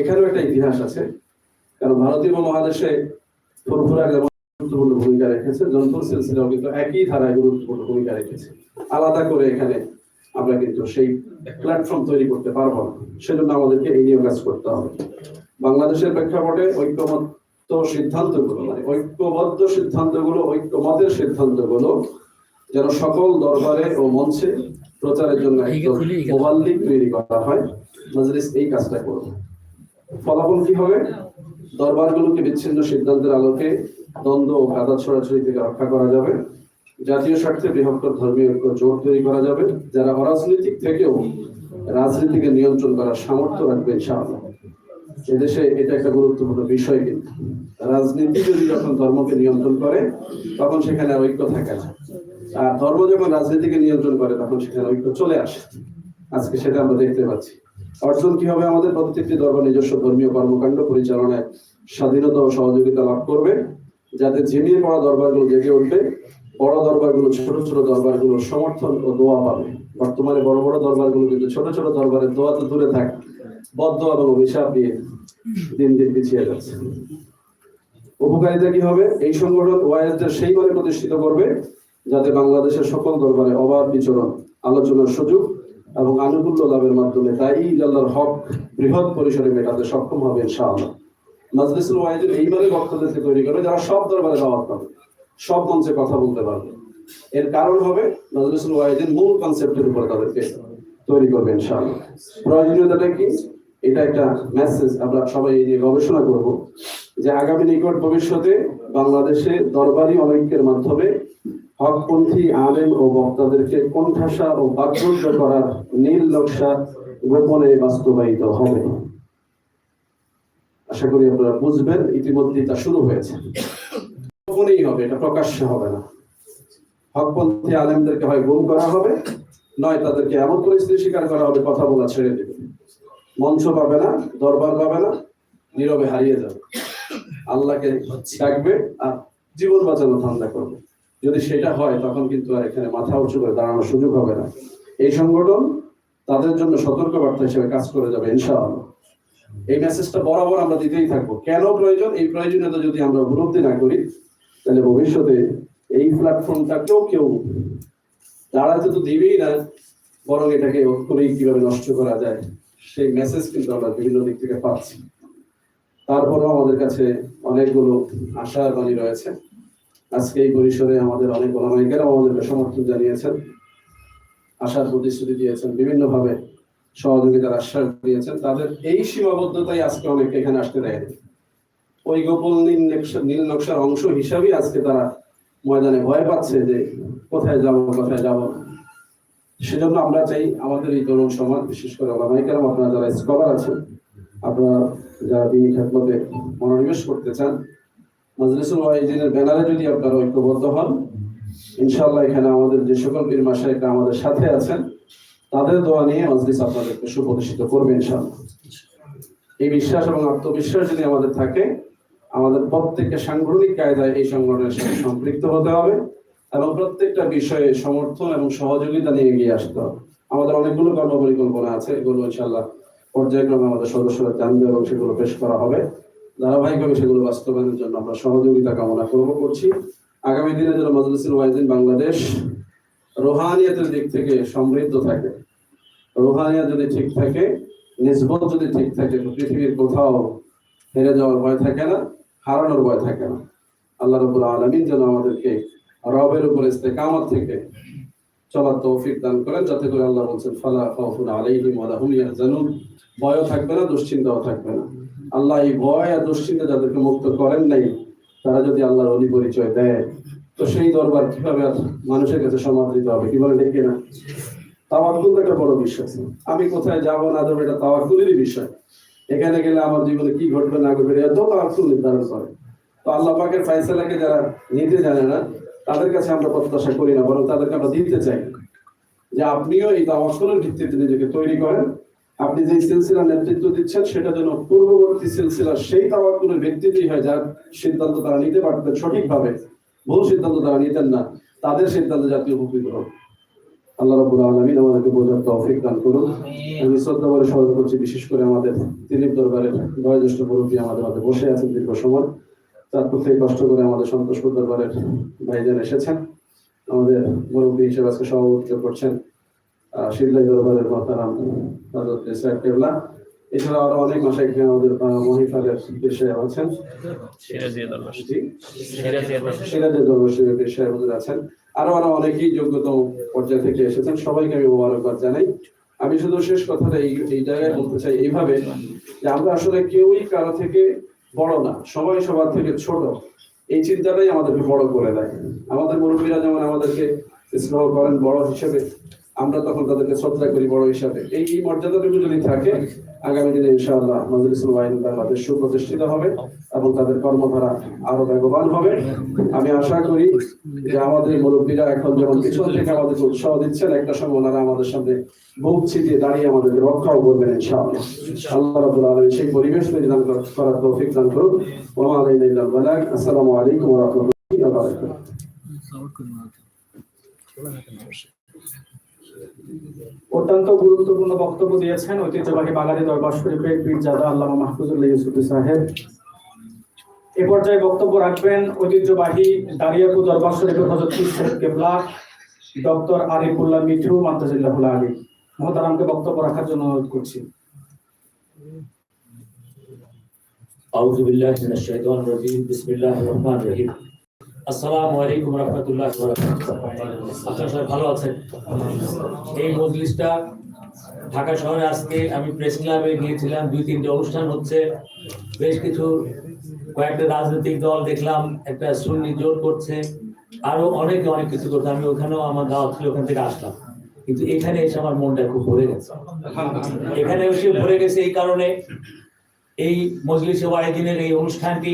এখানেও একটা ইতিহাস আছে। কারণ ভারতীয় মহাদেশে ফুরফুরা গুরুত্বপূর্ণ ভূমিকা রেখেছে জনপুর সিলসিলাও কিন্তু একই ধারায় গুরুত্বপূর্ণ ভূমিকা রেখেছে। আলাদা করে এখানে আমরা কিন্তু সেই প্ল্যাটফর্ম তৈরি করতে পারব না। সেজন্য আমাদেরকে এই নিয়ে কাজ করতে হবে। বাংলাদেশের প্রেক্ষাপটে ঐক্যমত্য সিদ্ধান্তগুলো মানে ঐক্যবদ্ধ সিদ্ধান্তগুলো ঐক্যমতের সিদ্ধান্তগুলো যেন সকল দরবারে ও মঞ্চে প্রচারের জন্য একদম মোবাল্লিক তৈরি করা হয় মজলিস এই কাজটা করবে ফলাফল কি হবে? দরবারগুলোকে বিচ্ছিন্ন সিদ্ধান্তের আলোকে দ্বন্দ্ব ও কাদা ছড়াছড়ি থেকে রক্ষা করা যাবে। জাতীয় স্বার্থে বৃহত্তর ধর্মীয় ঐক্য জোট তৈরি করা যাবে। যারা অরাজনৈতিক থেকেও রাজনীতিকে নিয়ন্ত্রণ করার সামর্থ্য রাখবে, ইনশাআল্লাহ। এদেশে এটা একটা গুরুত্বপূর্ণ বিষয় কিন্তু। রাজনীতি যদি যখন ধর্মকে নিয়ন্ত্রণ করে, তখন সেখানে ঐক্য থাকে না আর ধর্ম যখন রাজনীতিকে নিয়ন্ত্রণ করে, তখন সেখানে ঐক্য চলে আসে। আজকে সেটা আমরা দেখতে পাচ্ছি। অর্জন কি হবে আমাদের? প্রত্যেকটি দরবার নিজস্ব ধর্মীয় কর্মকাণ্ড পরিচালনায় স্বাধীনতা ও সহযোগিতা লাভ করবে। যাতে ঝিমিয়ে পড়া দরবারগুলো জেগে উঠবে, বড় দরবারগুলো ছোট ছোট দরবারগুলোর সমর্থন ও দোয়া পাবে। বর্তমানে বড় বড় দরবারগুলো কিন্তু ছোট ছোট দরবারের দোয়া তো দূরে থাকে, বদ্ধ এবং অভিশাপ দিয়ে দিন দিন পিছিয়ে যাচ্ছে। উপকারিতা কি হবে? এই সংগঠন ওয়াইএসদের সেইভাবে প্রতিষ্ঠিত করবে, যাতে বাংলাদেশের সকল দরবারে অবাধ বিচরণ, আলোচনার সুযোগ এবং আনুকূল্য লাভের মাধ্যমে তাই আল্লাহর হক বৃহৎ পরিসরে মেটাতে সক্ষম হবে ইনশাআল্লাহ। এইভাবে বক্তাদেরকে তৈরি করবে যারা সব দরবারে দাওয়াত পাবে, সব মঞ্চে কথা বলতে পারবে। এর কারণ হবে মূল কনসেপ্টের উপর তাদেরকে তৈরি করবে ইনশাআল্লাহ। প্রয়োজনীয়তাটা কি? এটা একটা মেসেজ আমরা সবাই এই নিয়ে গবেষণা করব যে আগামী নিকট ভবিষ্যতে বাংলাদেশে দরবারি অনৈক্যের মাধ্যমে হকপন্থী আলেম ও বক্তাদেরকে কোণঠাসা ও বাকরুদ্ধ করার নীল নকশা গোপনে বাস্তবায়িত হবে। আশা করি আপনারা বুঝবেন ইতিমধ্যে তা শুরু হয়েছে। গোপনেই হবে, এটা প্রকাশ্যে হবে না। হকপন্থী আলেমদেরকে হয় গুম করা হবে, নয় তাদেরকে এমন পরিস্থিতি স্বীকার করা হবে, কথা বলা ছেড়ে দেবে। মঞ্চ পাবে না, দরবার পাবে না, নীরবে হারিয়ে যাবে। আল্লাহকে ডাকবে আর জীবন বাঁচানোর ধান্দা করবে। যদি সেটা হয়, তখন কিন্তু আর এখানে মাথা উঁচু করে দাঁড়ানোর সুযোগ হবে না। এই সংগঠন তাদের জন্য সতর্ক বার্তা হিসেবে কাজ করে যাবে, ইনশাআল্লাহ। এই মেসেজটা বরাবর আমরা দিতেই থাকব। কেন প্রয়োজন? এই প্রয়োজনীয়তা যদি আমরা উপলব্ধি না করি, তাহলে ভবিষ্যতে এই প্ল্যাটফর্মটাকেও কেউ দাঁড়াতে তো দিবেই না, বরং এটাকে করেই কীভাবে নষ্ট করা যায়, সেই মেসেজ কিন্তু আমরা বিভিন্ন দিক থেকে পাচ্ছি। তারপরেও আমাদের কাছে অনেকগুলো আশার বাণী রয়েছে। আজকে এই পরিসরে আমাদের অনেক ওলামাইকেরাও আমাদেরকে সমর্থন জানিয়েছেন, আশার প্রতিশ্রুতি দিয়েছেন, বিভিন্নভাবে সহযোগিতার আশ্বাস দিয়েছেন। তাদের এই সীমাবদ্ধতাই আজকে অনেকে এখানে আসতে দেয়নি। ওই গোপন নীল নীল নকশার অংশ হিসাবেই আজকে তারা ময়দানে ভয় পাচ্ছে যে কোথায় যাব কোথায় যাব। সেজন্য আমরা চাই আমাদের এই তরুণ সমাজ, বিশেষ করে ওলামাইকেরাম, আপনারা যারা স্কলার আছেন, আপনারা যারা দিনী খেদমতে মনোনিবেশ করতে চান মজলিসুল ওয়াইজিনের ব্যানারে যদি আপনারা ঐক্যবদ্ধ হন, ইনশাআল্লাহ এখানে আমাদের যে সকল পীর মাসাইকরা আমাদের সাথে আছেন, তাদের দোয়া নিয়ে মজলিস আপনাদেরকে সুপ্রতিষ্ঠিত করবে এই বিশ্বাস এবং আত্মবিশ্বাস যদি আমাদের থাকে, আমাদের প্রত্যেককে সাংগঠনিক কায়দায় এই সংগঠনের সাথে সম্পৃক্ত হতে হবে এবং প্রত্যেকটা বিষয়ে সমর্থন এবং সহযোগিতা নিয়ে এগিয়ে আসতে হবে। আমাদের অনেকগুলো কর্ম পরিকল্পনা আছে, এগুলো ইনশাল্লাহ পর্যায়ক্রমে আমাদের সদস্যরা জানবে এবং সেগুলো পেশ করা হবে। ধারাবাহিকভাবে সেগুলো বাস্তবায়নের জন্য আমরা সহযোগিতা কামনা করব করছি। আগামী দিনে যেন মজলিসুল ওয়াইজিন বাংলাদেশ রোহানিয়াতের দিক থেকে সমৃদ্ধ থাকে। রোহানিয়া যদি ঠিক থাকে নিসবত যদি ঠিক থাকে পৃথিবীর কোথাও হেরে যাওয়ার ভয় থাকে না, হারানোর ভয় থাকে না। আল্লাহ রবুল আলমিন যেন আমাদেরকে রবের উপর ইস্তেকামত থেকে চলার তৌফিক দান করেন, যাতে করে আল্লাহ বলছেন, ফালা খাউফুন আলাইহিম ওয়া ইয়াহজানুন। ভয়ও থাকবে না, দুশ্চিন্তাও থাকবে না। আল্লাহ এই ভয় আর দুশ্চিন্তা যাদেরকে মুক্ত করেন নাই, তারা যদি আল্লাহর অলি পরিচয় দেয়, তো সেই দরবার কীভাবে আর মানুষের কাছে সমাদৃত হবে কি বলে দেখি না তাওয়াক্কুল একটা বড় বিশ্বাস। আমি কোথায় যাব না যাব, এটা তাওয়াক্কুলেরই বিষয়। এখানে গেলে আমার জীবনে কি ঘটবে না ঘটবে এত তাওয়াক্কুল নির্ধারণ করে। তো আল্লাহ পাকের ফাইসালাকে যারা নিতে জানে না, তাদের কাছে আমরা প্রত্যাশা করি না, বরং তাদেরকে আমরা দিতে চাই যে আপনিও এই তাওয়াক্কুলের ভিত্তিতে নিজেকে তৈরি করেন আপনি যে সিলসিলা নেতৃত্ব দিচ্ছেন সেটা যেন পূর্ববর্তী সিলসিলা সেই তাওয়াক্কুলের ব্যক্তিতেই হয় যার সিদ্ধান্ত তারা নিতে পারতেন সঠিকভাবে। ভুল সিদ্ধান্ত তারা নিতেন না। তাদের সিদ্ধান্ত জাতীয় উপকৃত হোক আল্লাহ রাব্বুল আলামিন আমাদেরকে বোঝার তৌফিক দান করুন। আমি শ্রদ্ধা করে স্মরণ করছি বিশেষ করে আমাদের দিলীপ দরবারের বয়োজ্যেষ্ঠ মুরব্বী আমাদের মাঝে বসে আছেন দীর্ঘ সময়। তারপর থেকে কষ্ট করে আমাদের সন্তোষপুর দরবারের ভাইজান এসেছেন। আমাদের মুরব্বী হিসেবে আজকে সভাপতিত্ব করছেন দরবারের মহতারাম হযরত ইসরাক কেবলা। এছাড়া আরও অনেক মাসে আমাদের মহিফারের বিষয়ে আছেন। সিরাজের শরীফের বিষয়ে হুজুর আছেন। আরও আরও অনেকেই যোগ্যতম পর্যায় থেকে এসেছেন। সবাইকে আমি মোবারকবাদ জানাই। আমি শুধু শেষ কথাটা এই এই জায়গায় বলতে চাই এইভাবে যে আমরা আসলে কেউই কারও থেকে বড় না সবাই সবার থেকে ছোট। এই চিন্তাটাই আমাদেরকে বড় করে দেয়। আমাদের মুরব্বীরা যেমন আমাদেরকে স্নেহ করেন বড় হিসেবে আমরা তখন তাদেরকে শ্রদ্ধা করি বড় হিসাবে। এই এই মর্যাদাটুকু যদি থাকে, আগামী দিনে ইনশাআল্লাহ মজলিসুল ওয়াইন বাংলাদেশ সুপ্রতিষ্ঠিত হবে এবং তাদের কর্মধারা আরও বেগবান হবে। আমি আশা করি যে আমাদের মুরব্বীরা এখন যেমন পিছন থেকে আমাদেরকে উৎসাহ দিচ্ছেন, একটা সময় ওনারা আমাদের সামনে বুক ছিটিয়ে দাঁড়িয়ে আমাদেরকে রক্ষাও করবেন ইনশাআল্লাহ। আল্লাহ রাব্বুল আলামিন সেই পরিবেশ তৈরি দান করার তৌফিক দান করুন ওয়া মা আলাইনা ইল্লাল বালাগ আসসালামু আলাইকুম রাহমাতুল্লাহি অত্যন্ত গুরুত্বপূর্ণ বক্তব্য দিয়েছেন ঐতিহ্যবাহী বাঙালি দরবার শরীফের পীরজাদা আল্লামা মাহফুজুল্লাহ ইউসুফি সাহেব এ পর্যায়ে বক্তব্য রাখবেন ঐতিহ্যবাহী দাঁড়িয়াপুর দরবার শরীফের হজরত পীর সাহেব কেবলা ডক্টর আরিফুল্লাহ মিঠু মান্তাজিল্লাহুল আলী মহতারামকে বক্তব্য রাখার জন্য অনুরোধ করছি أعوذ بالله من الشيطان الرجيم بسم الله الرحمن الرحيم আসসালামু আলাইকুম রহমতুল্লাহ আপনারা সবাই ভালো আছেন? এই মজলিসটা ঢাকা শহরে আজকে আমি প্রেস ক্লাবে গিয়েছিলাম। দুই, তিনটে অনুষ্ঠান হচ্ছে। বেশ কিছু কয়েকটা রাজনৈতিক দল দেখলাম, একটা সুন্নি জোর করছে, আরও অনেক অনেক কিছু করছে। আমি ওখানেও আমার দাওয়াত ছিল, ওখান থেকে আসলাম। কিন্তু এখানে এসে আমার মনটা খুব ভরে গেছে। এখানে এসে ভরে গেছে এই কারণে এই মজলিসে ওয়াহিদিনের এই অনুষ্ঠানটি,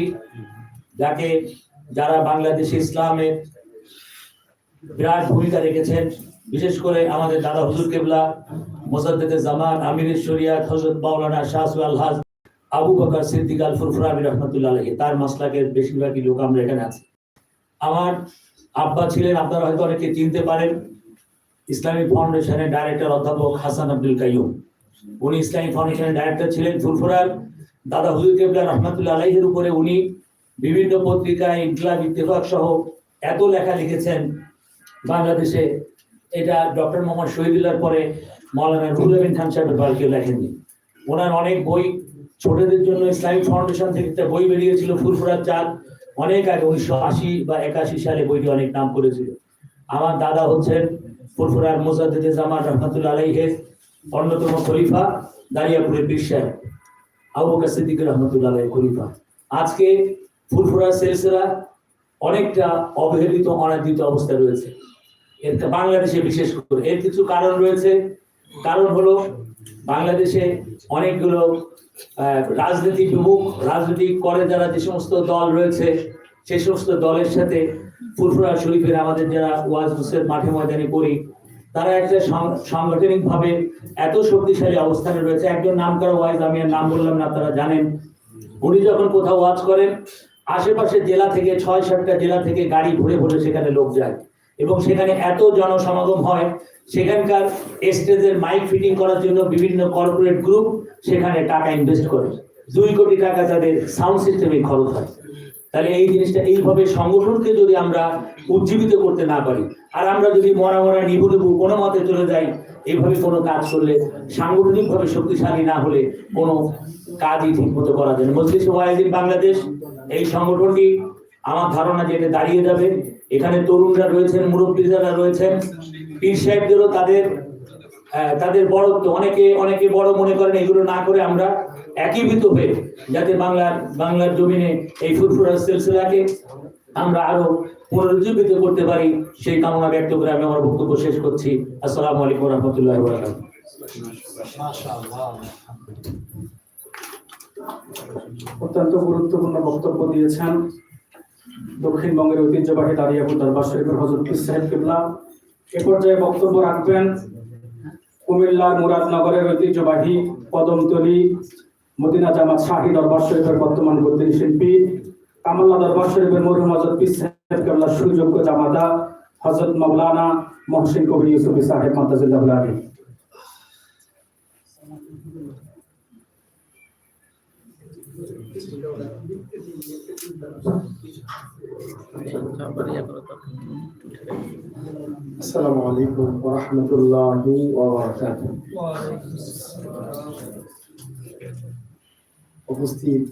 যাকে যারা বাংলাদেশে ইসলামের বিরাট ভূমিকা রেখেছেন, বিশেষ করে আমাদের দাদা হুজুর কেবলা, মোসাদ্দেদে জামান আমিরের শরিয়াত হজরত মাওলানা শাহসু আলহাজ আবু বকর সিদ্দিক আল ফুরফুরাবি রহমতুল্লাহ আলহী তার মাসলাকের বেশিরভাগই লোক আমরা এখানে আছি। আমার আব্বা ছিলেন, আপনারা হয়তো অনেকে চিনতে পারেন, ইসলামিক ফাউন্ডেশনের ডাইরেক্টর অধ্যাপক হাসান আব্দুল কাইয়ুম। উনি ইসলামিক ফাউন্ডেশনের ডাইরেক্টর ছিলেন ফুরফুরার দাদা হুজুর কেবলা রহমতুল্লাহ আলাইহের উপরে। উনি বিভিন্ন পত্রিকায় ইনকলাব ইত্তেফাক সহ এত লেখা লিখেছেন বাংলাদেশে। এটা ডক্টর মোহাম্মদ শহীদুল্লাহর পরে মৌলানা রুহুল আমিন খান সাহেবের বার কেউ লেখেননি। ওনার অনেক বই, ছোটদের জন্য ইসলামিক ফাউন্ডেশন থেকে একটা বই বেরিয়েছিল, ফুরফুরার চাঁদ। অনেক আগে, উনিশশো আশি বা একাশি সালে বইটি অনেক নাম করেছিল। আমার দাদা হচ্ছেন ফুরফুরার মোজাদ্দেদে জামান রহমতুল্লাহ আলাইহের অন্যতম খলিফা, দারিয়াপুরের সাহেব। আবু বকর সিদ্দিক রহমতুল্লাহ খলিফা। আজকে ফুরফুরা সিলসিলা অনেকটা অবহেলিত, অনাদৃত অবস্থায় রয়েছে। এর বাংলাদেশে বিশেষ করে। এর কিছু কারণ রয়েছে। কারণ হলো, বাংলাদেশে অনেকগুলো রাজনীতি বিমুখ রাজনীতি করে যারা যে সমস্ত দল রয়েছে সেই সমস্ত দলের সাথে ফুরফুরা শরীফের আমাদের যারা ওয়াজ মুসের মাঠে ময়দানে করি, তারা একটা সাংগঠনিকভাবে এত শক্তিশালী অবস্থানে রয়েছে। একজন নাম করা ওয়াইজ, আমি আর নাম বললাম না তারা জানেন। উনি যখন কোথাও ওয়াজ করেন আশেপাশে জেলা থেকে, ছয় সাতটা জেলা থেকে গাড়ি ভরে ভরে সেখানে লোক যায়। এবং সেখানে এত জনসমাগম হয়, সেখানকার স্টেজের মাইক ফিটিং করার জন্য বিভিন্ন কর্পোরেট গ্রুপ সেখানে টাকা ইনভেস্ট করে। দুই কোটি টাকা তাদের সাউন্ড সিস্টেমে খরচ হয়। তাহলে এই জিনিসটা এইভাবে সংগঠনকে যদি আমরা উজ্জীবিত করতে না পারি, আর আমরা যদি মরা মরা নিভু নিভু কোনো মতে চলে যাই এইভাবে কোনো কাজ করলে সাংগঠনিক ভাবে শক্তিশালী না হলে কোনো কাজই ঠিক মতো করা যায় মজলিস ওয়াহিদিন বাংলাদেশ এই সংগঠনটি আমার ধারণা যে এটা দাঁড়িয়ে যাবে। এখানে তরুণরা রয়েছেন, মুরব্বীরা রয়েছেন, পীর সাহেবদেরও তাদের তাদের বড়ত্ব। অনেকে অনেকে বড় মনে করেন এগুলো না করে আমরা একীভূত হয়ে যাতে বাংলার বাংলার জমিনে এই ফুরফুরা সিলসিলাকে আমরা আরও পুনরুজ্জীবিত করতে পারি, সেই কামনা ব্যক্ত করে আমি আমার বক্তব্য শেষ করছি। আসসালামু আলাইকুম রহমতুল্লাহ অত্যন্ত গুরুত্বপূর্ণ বক্তব্য দিয়েছেন। দক্ষিণবঙ্গের ঐতিহ্যবাহী দাঁড়িয়াপুর দরবার শরীফের হজরত সাহেব কেবলা। এ পর্যায়ে বক্তব্য রাখবেন কুমিল্লার মুরাদনগরের ঐতিহ্যবাহী কদমতলি মদিনা জামাত শাহী দরবার শরীফের বর্তমান বর্তী শিল্পী, কামাল্লা দরবার শরীফের মরহুম হজরত পীর সাহেব কেবলার সুযোগ্য জামাতা হজরত মৌলানা মহসিন কবির ইউসুফি সাহেব মাতাজুল্লাহ আলী السلام عليكم ورحمة الله وبركاته উপস্থিত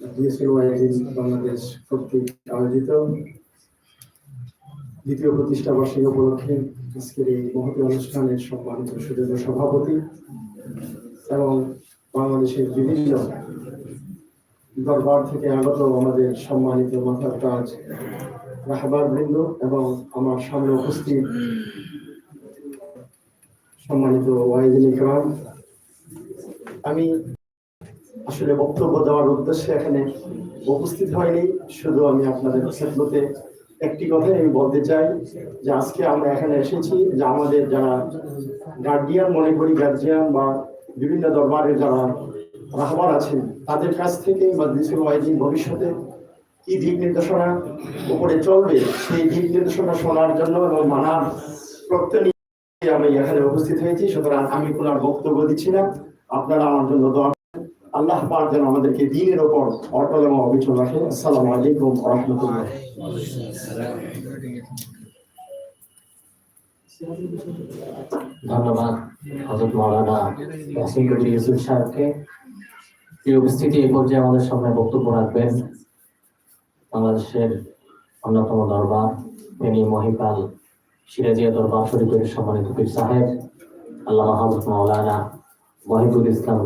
ডিএসএলওয়াইডিন বাংলাদেশ কর্তৃক আয়োজিত দ্বিতীয় প্রতিষ্ঠা বার্ষিক উপলক্ষে আজকের এই মহতী অনুষ্ঠানের সম্মানিত সুযোগ্য সভাপতি এবং বাংলাদেশের বিভিন্ন দরবার থেকে আগত আমাদের সম্মানিত মাথার কাজ রাহবার বৃন্দ এবং আমার সামনে উপস্থিত সম্মানিত ওয়াইদিন ইকরাম। আমি আসলে বক্তব্য দেওয়ার উদ্দেশ্যে এখানে উপস্থিত হয়নি, শুধু আমি আপনাদের ক্ষেত্রতে একটি কথাই আমি বলতে চাই যে আজকে আমরা এখানে এসেছি যে আমাদের যারা গার্ডিয়ান মনে করি গার্জিয়ান বা বিভিন্ন দরবারের যারা রাহবার আছেন, তাদের কাছ থেকে বা দিসুল ওয়াইদিন ভবিষ্যতে কি দিক নির্দেশনা উপরে চলবে, সেই দিক নির্দেশনা শোনার জন্য এবং মানার প্রত্যয় নিয়ে আমি এখানে উপস্থিত হয়েছি। সুতরাং আমি কোনো বক্তব্য দিচ্ছি না। আপনারা আমার জন্য দোয়া আল্লাহ পাক যেন আমাদেরকে দিনের ওপর অটল এবং অবিচল রাখে। আসসালামু আলাইকুম রহমতুল্লাহ। ধন্যবাদ। হজরত কবির ইউসুফ সাহেবকে। এই উপস্থিতি এ পর্যায়ে আমাদের সামনে বক্তব্য রাখবেন। বাংলাদেশের অন্যতম দরবার ফেনী মহিপাল সিরাজিয়া দরবার শরীফের সম্মানিত পীর সাহেব আল্লাহ মাহমুদ মৌলানা মহিবুল ইসলাম